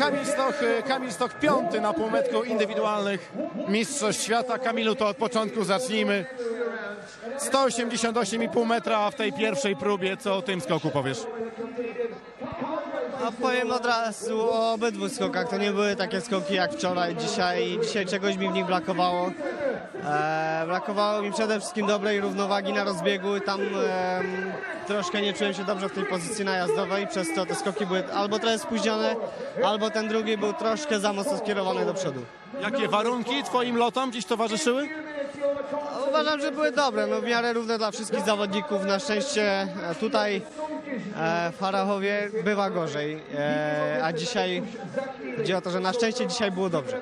Kamil Stoch, e, Kamil Stoch piąty na półmetku indywidualnych Mistrzostw Świata. Kamilu, to od początku zacznijmy. 188,5 metra w tej pierwszej próbie. Co o tym skoku powiesz? A powiem od razu o obydwu skokach. To nie były takie skoki jak wczoraj, dzisiaj. Dzisiaj czegoś mi w nich brakowało. E, brakowało mi przede wszystkim dobrej równowagi na rozbiegu. Tam em, troszkę nie czułem się dobrze w tej pozycji najazdowej, przez to te skoki były albo trochę spóźnione, albo ten drugi był troszkę za mocno skierowany do przodu. Jakie warunki twoim lotom dziś towarzyszyły? Uważam, że były dobre, no w miarę równe dla wszystkich zawodników. Na szczęście e, tutaj e, w Farachowie bywa gorzej, e, a dzisiaj chodzi o to, że na szczęście dzisiaj było dobrze.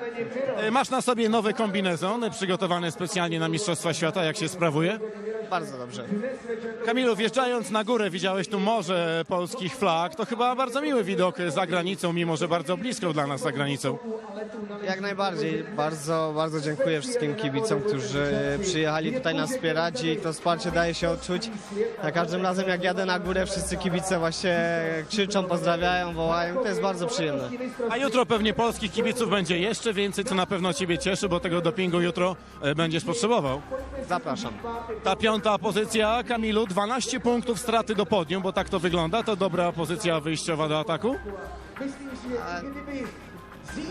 E, Masz na sobie nowy kombinezon przygotowany specjalnie na Mistrzostwa Świata. Jak się sprawuje? Bardzo dobrze. Kamilu, wjeżdżając na górę widziałeś tu morze polskich flag. To chyba bardzo miły widok za granicą, mimo że bardzo blisko dla nas za granicą. Jak najbardziej. Bardzo, bardzo dziękuję wszystkim kibicom, którzy przyjechali tutaj nas wspierać i to wsparcie daje się odczuć. Za każdym razem jak jadę na górę, wszyscy kibice właśnie krzyczą, pozdrawiają, wołają. To jest bardzo przyjemne. A jutro pewnie polskich kibiców będzie jeszcze więcej, co na pewno Ciebie cieszy, bo tego dopingu jutro e, będziesz potrzebował. Zapraszam. Ta piąta pozycja, Kamilu, 12 punktów straty do podium, bo tak to wygląda. To dobra pozycja wyjściowa do ataku.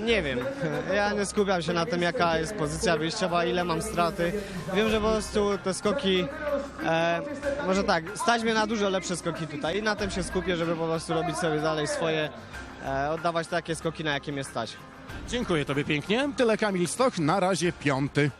Nie wiem. Ja nie skupiam się na tym, jaka jest pozycja wyjściowa, ile mam straty. Wiem, że po prostu te skoki, e, może tak, stać mnie na dużo lepsze skoki tutaj i na tym się skupię, żeby po prostu robić sobie dalej swoje, e, oddawać takie skoki, na jakie mnie stać. Dziękuję Tobie pięknie. Tyle Kamil Stoch, na razie piąty.